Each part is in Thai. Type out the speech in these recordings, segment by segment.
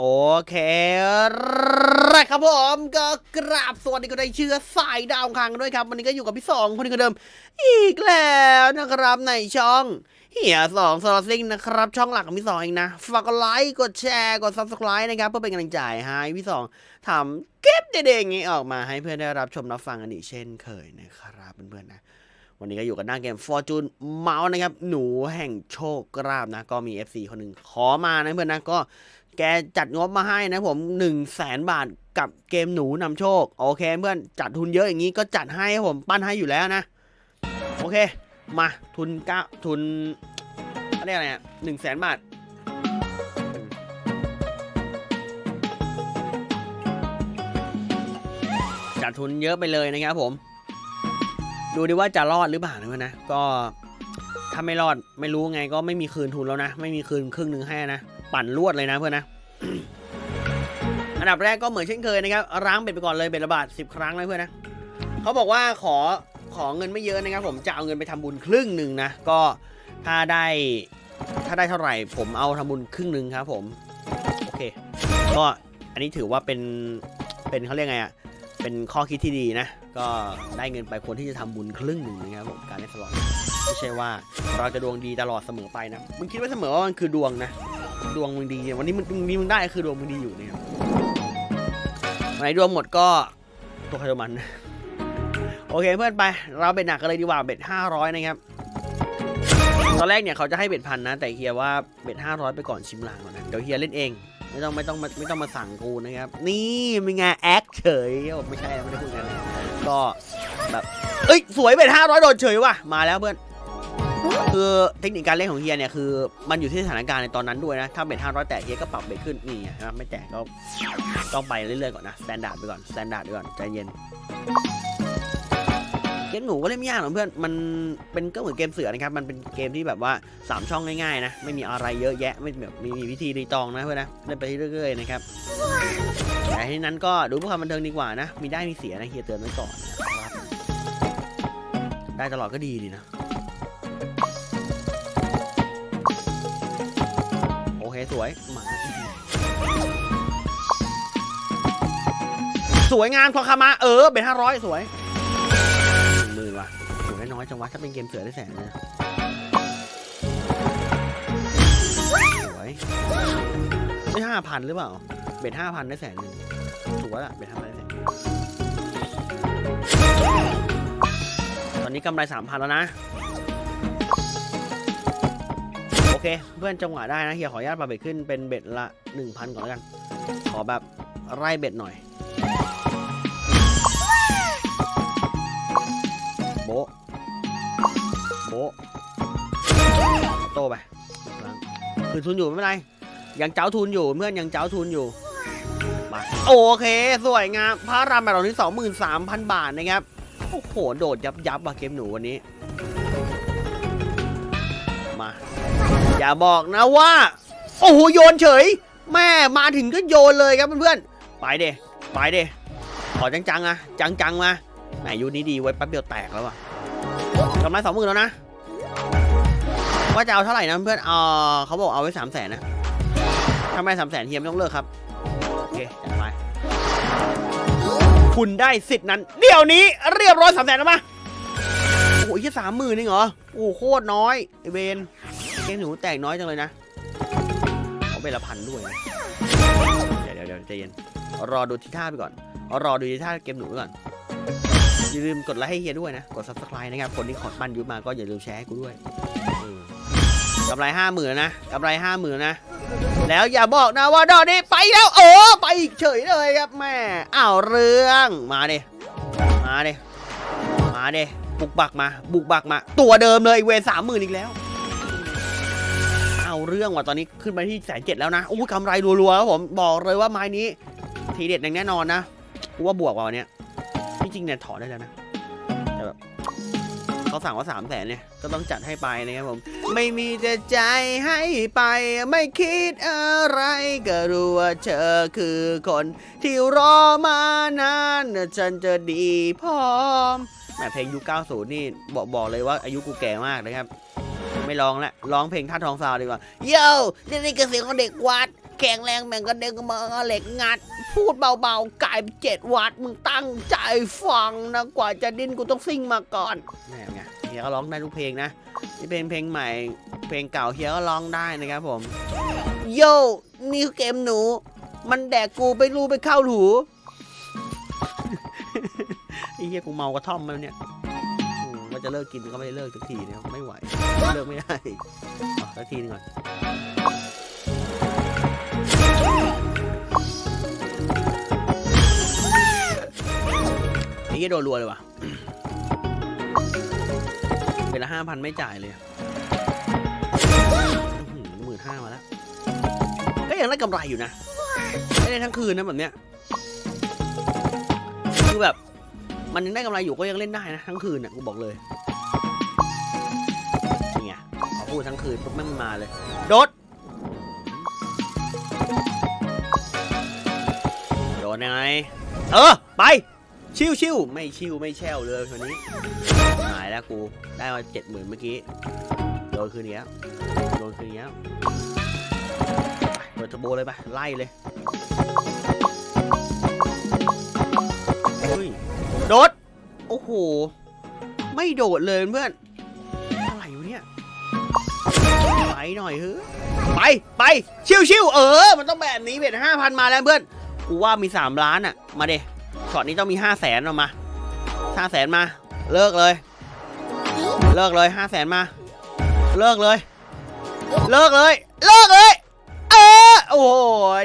โอเคครับผมก็กราบสวัสดีคนไทยเชื้อสายดาวคังด้วยครับ วันนี้ก็อยู่กับพี่สองคนนี้คนเดิม อีกแล้วนะครับในช่องเฮียสองสลอซิงนะครับ ช่องหลักของพี่สองเองนะฝากกดไลค์กดแชร์กด subscribe นะครับเพื่อเป็นกำลังใจให้พี่สองทำเก็บเด็กๆอย่างนี้ออกมาให้เพื่อนได้รับชมรับฟังกันอีกเช่นเคยนะครับเพื่อนๆนะ วันนี้ก็อยู่กับหน้าเกม Fortune Mouse นะครับ หนูแห่งโชคกราบนะ ก็มี FC คนหนึ่งขอมานะเพื่อนนะก็แกจัดงบมาให้นะผม1 0 0 0 0แสนบาทกับเกมหนูนำโชค โอเคเพื่อนจัดทุนเยอะอย่างนี้ก็จัดให้ผมปั้นให้อยู่แล้วนะ โอเค มาทุนก้าทุนอะไรยกอะไรอะหนึ่งแสนบาทจัดทุนเยอะไปเลยนะครับผม ดูดิว่าจะรอดหรือเปล่านะเพื่อนนะ ก็ถ้าไม่รอดไม่รู้ไงก็ไม่มีคืนทุนแล้วนะ ไม่มีคืนครึ่งหนึ่งให้นะ ปั่นรวดเลยนะเพื่อนนะ อันดับแรกก็เหมือนเช่นเคยนะครับล้างเบ็ดไปก่อนเลยเบ็ดละบาทสิบครั้งนะเพื่อนนะเขาบอกว่าขอขอเงินไม่เยอะนะครับผมจะเอาเงินไปทำบุญครึ่งหนึ่งนะก็ถ้าได้ถ้าได้เท่าไหร่ ผมเอาทำบุญครึ่งหนึ่งครับผมโอเค ก็อันนี้ถือว่าเป็นเป็นเขาเรียกไงอะ เป็นข้อคิดที่ดีนะ ก็ได้เงินไปคนที่จะทำบุญครึ่งหนึ่งนะครับผมการเล่นสล็อตไม่ใช่ว่าเราจะดวงดีตลอดเสมอไปนะมึงคิดไว้เสมอว่ามันคือดวงนะดวงมึงดีวันนี้มึงมึงมีมึงได้คือดวงมึงดีอยู่เนี่ยวันไหนดวงหมดก็ตัวใครตัวมันโอเคเพื่อนไป เราเบ็ดหนักกันเลยดีกว่าเบ็ดห้าร้อยนะครับตอนแรกเนี่ยเขาจะให้เบ็ดพันนะ แต่เฮียว่าเบ็ดห้าร้อยไปก่อนชิมลางก่อนนะเดี๋ยวเฮียเล่นเอง ไม่ต้องไม่ต้องมาไม่ต้องมาสั่งกูนะครับ นี่มีไงแอคเฉยไม่ใช่ไม่ได้พูดกันก็แบบเอ้ยสวยเบ็ดห้าร้อยโดดเฉยว่ะมาแล้วเพื่อนคือเทคนิคการเล่นของเฮียเนี่ยคือมันอยู่ที่สถานการณ์ในตอนนั้นด้วยนะ ถ้าเบ็ดห้าร้อยแตะเฮียก็ปรับเบ็ดขึ้นนี่นะไม่แตะก็ต้องไปเรื่อยๆก่อนนะสแตนดาร์ดไปก่อนสแตนดาร์ดไปก่อนใจเย็น เกมหนูก็เล่นไม่ยากหรอกเพื่อน มันเป็นก็เหมือนเกมเสือนะครับ มันเป็นเกมที่แบบว่าสามช่องง่ายๆนะ ไม่มีอะไรเยอะแยะ ไม่แบบมีมีวิธีรีตองนะเพื่อนนะ เล่นไปเรื่อยๆนะครับ แต่ที่นั้นก็ดูเพื่อความบันเทิงดีกว่านะ มีได้มีเสียนะเฮียเตือนไว้ก่อนนะครับได้ตลอดก็ดีดีนะโอเคสวยหมาสวยงามทองคำมาเออเป็นห้าร้อยสวย จังวะถ้าเป็นเกมเสือได้แสนนะสวยได้ห้าพันหรือเปล่า เบ็ดห้าพันได้แสนหนึ่งถูกแล้วล่ะเบ็ดห้าพันได้แสนตอนนี้กำไรสามพันแล้วนะ โอเค เพื่อนจังหวะได้นะเฮียขออนุญาตปรับเบ็ดขึ้นเป็นเบ็ดละ1,000ก่อนแล้วกัน ขอแบบไล่เบ็ดหน่อยโบะ โบะโตไปครั้งคือทุนอยู่ไม่เป็นไร ยังเจ้าทุนอยู่เพื่อนยังเจ้าทุนอยู่มาโอเค สวยงามพระรามแบบเราที่23,000บาทนะครับ โอ้โห โดดยับยับว่ะเกมหนูวันนี้ มา อย่าบอกนะว่า โอ้โห โยนเฉย แม่มาถึงก็โยนเลยครับเพื่อนๆ ไปเดไปเดขอจังๆอะจังๆมาแหมยูนี้ดีไว้แป๊บเดียวแตกแล้วอะ กำไรสองหมื่นแล้วนะ ว่าจะเอาเท่าไหร่นะเพื่อนเออเขาบอกเอาไว้สามแสนนะทำไมสามแสนเฮียมต้องเลิกครับ โอเคจัดไปคุณได้สิทธิ์นั้น เดี๋ยวนี้เรียบร้อยสามแสนแล้วมาโอ้โหยี่สามหมื่นเองเหรอ โอ้โคตรน้อยไอเวนเกมหนูแตกน้อยจังเลยนะเขาเป็นละพันด้วยเดี๋ยวเดี๋ยวเดี๋ยวใจเย็น รอดูที่ท่าไปก่อน รอดูที่ท่าเกมหนูไปก่อน อย่าลืมกดไลค์ให้เฮียด้วยนะ กด subscribe นะครับ คนที่ขอปั้นยุทธมาก็อย่าลืมแชร์ให้กูด้วยกำไรห้าหมื่นนะกำไรห้าหมื่นนะ แล้วอย่าบอกนะว่าดอกนี้ไปแล้วเออไปอีกเฉยเลยครับแม่อ้าวเรื่องมาเดมาเดมาเดบุกบักมา บุกบักมา ตัวเดิมเลยเวนสามหมื่นอีกแล้วเอาเรื่องว่ะตอนนี้ขึ้นไปที่แสนเจ็ดแล้วนะโอ้กำไรรัวๆครับผมบอกเลยว่าไม้นี้ ทีเด็ดอย่างแน่นอนนะว่าบวกว่าวันนี้ จริงเนี่ยถอนได้แล้วนะแต่แบบเขาสั่งว่าสามแสนเนี่ย ก็ต้องจัดให้ไปนะครับผม ไม่มีแต่ใจให้ไป ไม่คิดอะไร ก็รู้ว่าเธอคือคนที่รอมานานฉันจะดีพร้อมแหมเพลงยุค90 นี่บอกบอกเลยว่าอายุกูแก่มากนะครับ ไม่ร้องละร้องเพลงท่าทองซาวดีกว่า โย่นี่นี่คือเสียงของเด็กวัด แข็งแรงแม่งก็เด้งมาเหล็กงัด พูดเบาๆกลายเป็นเจ็ดวัดมึงตั้งใจฟังนะกว่าจะดิ้นกูต้องซิ่งมาก่อนแน่ไงเฮียก็ร้องได้ทุกเพลงนะนี่เป็นเพลงใหม่ เพลงเก่าเฮียก็ร้องได้นะครับผม โย่นี่คือเกมหนู มันแดกกูไปรูไปเข้าหูไอ้เหี้ยกูเมากระท่อมมาเนี่ยอืมว่าจะเลิกกินก็ไม่ได้เลิกสักทีเนี่ยไม่ไหว เลิกไม่ได้เอาสักทีหนึงก่อน ไอ้เหี้ยโดนรัวเลยว่ะเป็นละห้าพันไม่จ่ายเลยหมื่นห้ามาแล้ว ก็ยังได้กำไรอยู่นะ ไม่ได้ทั้งคืนนะแบบเนี้ย คือแบบ มันยังได้กำไรอยู่ก็ยังเล่นได้นะ ทั้งคืนอะกูบอกเลยนี่ไงขอพูดทั้งคืนปุ๊บแม่งมาเลย โดด โดดยังไง เออ ไป ชิวชิวไม่ชิวไม่แช่วเลยวันนี้ หายแล้วกู ได้มาเจ็ดหมื่นเมื่อกี้ โดนคืนนี้โดนคืนนี้เปิดทอร์โบเลยไป ไล่เลยเฮ้ยโดด โอ้โห ไม่โดดเลยเพื่อน อะไรอยู่เนี่ย ไปหน่อยเฮ้ยไป ไป ชิวชิวเออ มันต้องแบบนี้เบ็ดห้าพันมาแล้วเพื่อน กูว่ามีสามล้านอะ มาเดช็อตนี้ต้องมีห้าแสนออกมาห้าแสนมา เลิกเลย เลิกเลยห้าแสนมา เลิกเลย เลิกเลย เลิกเลย เออโอ้โห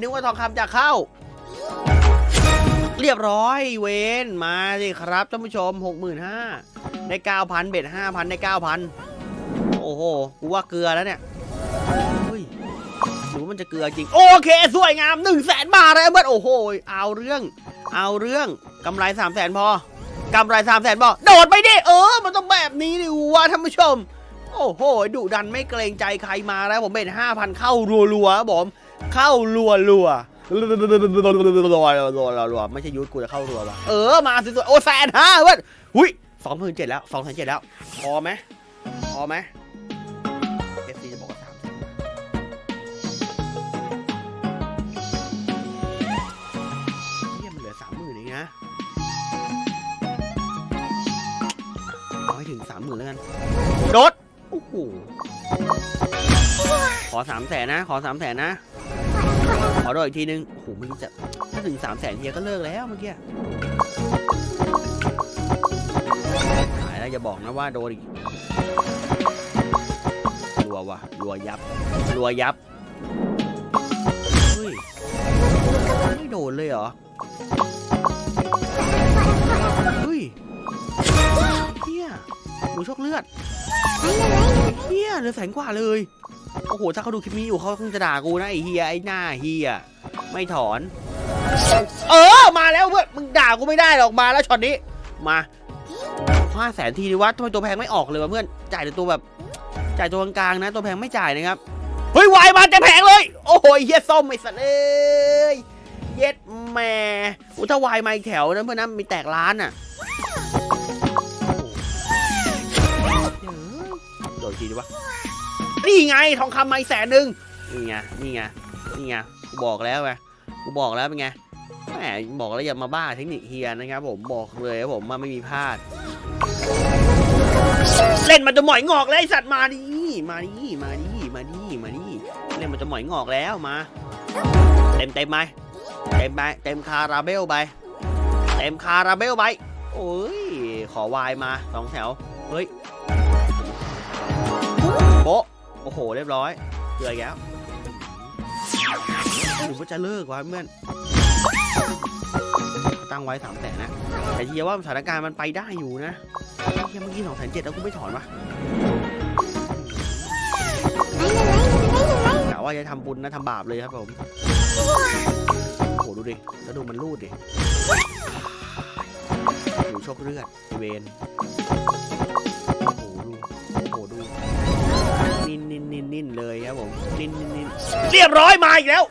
นึกว่าทองคำจะเข้า เรียบร้อยเวนมาสิครับท่านผู้ชม65,000ได้9,000เบ็ด5,000ได้9,000โอ้โห กูว่าเกลือแล้วเนี่ย จะเกลือจริง โอเคสวยงาม1 0 0 0 0แสนบาทเลยเบิร์ดโอ้โหเอาเรื่อง เอาเรื่องกำไร3 0 0แสนพอกำไร3 0 0แสนพอโดดไปดิเออ มันต้องแบบนี้ดิวะท่านผู้ชม โอ้โหดุดันไม่เกรงใจใครมาแล้วผมเบ็ด5,000เข้ารัวๆครับผม เข้ารัวรัวๆรัวรัวรัวไม่ใช่ยุทธกูจะเข้ารัววะเออมาสิตัวโอ้แสนห้าเว้ยหุ้ยสองพันเจ็ดแล้วสองแสนเจ็ดแล้วพอไหมพอไหม สามแสนนะ ขอสามแสนนะ ขอโดยอีกทีนึงโอ้โหเมื่อกี้จะถ้าถึงสามแสนเฮียก็เลิกแล้วเมื่อกี้หายแล้วอย่าบอกนะว่าโดนอีกรัววะรัวยับรัวยับเฮ้ยไม่โดนเลยเหรอเฮ้ยเฮียหมูชกเลือดเฮียเหลือแสนกว่าเลย โอ้โห ถ้าเขาดูคลิปนี้อยู่เขาคงจะด่ากูนะไอเฮียไอหน้าเฮียไม่ถอน เออ มาแล้วเพื่อนมึงด่ากูไม่ได้หรอกมาแล้วช็อตนี้ มาห้าแสนทีดีวะทำไมตัวแพงไม่ออกเลยวะเพื่อนจ่ายแต่ตัวแบบ จ่ายตัวกลางๆนะ ตัวแพงไม่จ่ายนะครับเฮ้ยวายมาจะแพงเลย โอ้โหเฮียส้มไอ้สัตว์เอ้ยเย็ดแม่อุถ้าวายมาอีกแถวนะเพื่อนนะมีแตกร้านอะโดนทีดีวะ นี่ไงทองคำมาอีกแสนหนึ่งนี่ไงนี่ไงนี่ไงกูบอกแล้วไงกูบอกแล้วเป็นไงแหมบอกแล้วอย่ามาบ้าเทคนิคเฮียนะครับผมบอกเลยว่าผมว่าไม่มีพลาด เล่นมันจะหมอยงอกแล้วไอสัตว์มาดิมาดิมาดิมาดิมาดิเล่นมันจะหมอยงอกแล้วมา เต็มเต็มไหมเต็มไปเต็มคาราเบลไปเต็มคาราเบลไปโอ้ยขอวายมาสองแถวเฮ้ยโป๊ะ โอ้โห เรียบร้อยเกลือกแล้วหรือว่าจะเลิกวะเพื่อนตั้งไว้สามแสนนะ แต่เฮียว่าสถานการณ์มันไปได้อยู่นะเฮียเมื่อกี้สองแสนเจ็ดแล้วกูไม่ถอนวะกะว่าจะทำบุญนะทำบาปเลยครับผมโอ้โหดูดิ แล้วดูมันรูดดิหนูชกเลือดเวน นนินนินนินเลยครับผมนินนินนินเรียบร้อยมาอีกแล้ว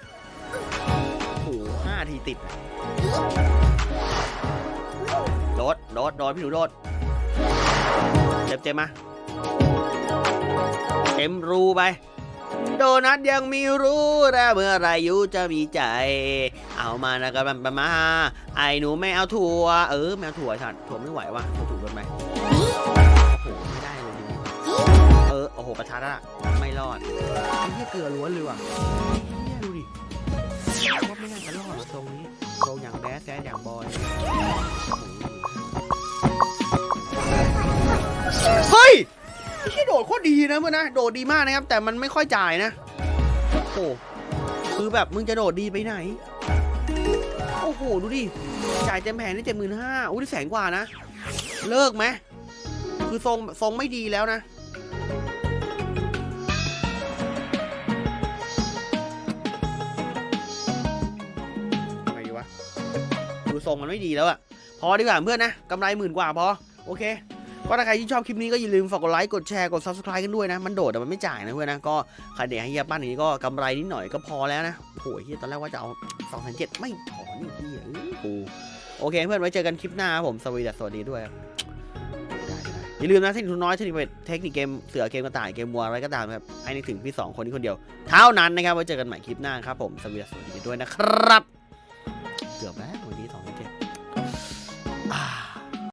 โอ้โหห้าทีติดโดดโดดโดดพี่หนูโดดเจ็บเจ็บมาเต็มรูไปโดนัทยังไม่รู้นะเมื่อไหรยูจะมีใจ เอามานะกันมามา ไอ้หนูไม่เอาถั่ว เออไม่เอาถั่วฉันถั่วไม่ไหวว่ะถั่วถูกรถไหมโอ้โหไม่ได้เลยทีนี้เออโอ้โหประทัดอะ ไม่รอดไอ้เหี้ยเกลือล้วนเลยว่ะเนี่ยดูดิว่าไม่น่าจะรอดหรอกตรงนี้ตรงอย่างแบดแซดอย่างบอยเฮ้ยไอ้ที่โดดโคตรดีนะเพื่อนนะโดดดีมากนะครับ แต่มันไม่ค่อยจ่ายนะโอ้โหคือแบบมึงจะโดดดีไปไหน โอ้โหดูดิจ่ายเต็มแผงนี่เจ็ดหมื่นห้าอุ้ยได้แสนกว่านะ เลิกไหมคือทรงทรงไม่ดีแล้วนะ ทรงมันไม่ดีแล้วอะพอดีกว่าเพื่อนนะกำไรหมื่นกว่าพอโอเค ก็ถ้าใครที่ชอบคลิปนี้ก็อย่าลืมฝากกดไลค์กดแชร์กด subscribe กันด้วยนะ มันโดดแต่มันไม่จ่ายนะเพื่อนนะก็ใครเดี๋ยวให้เฮียปั้นอย่างนี้ก็กำไรนิดหน่อยก็พอแล้วนะโอ้ยเฮียตอนแรกว่าจะเอาสองแสนเจ็ดไม่ถอนี่เฮียเอ้ยกูโอเคเพื่อนไว้เจอกันคลิปหน้าครับผมสวัสดีสวัสดีด้วยอย่าลืมนะเทคนิคทุนน้อยเทคนิคเทคนิคเกมเสือเกมกระต่ายเกมวัวอะไรก็ตามครับให้นึกถึงพี่สองคนนี้คนเดียว เท่านั้นนะครับไว้เจอกันใหม่คลิปหน้าครับผมสวัสดีสวัสดีด้วยนะครับ เกือบแล้ว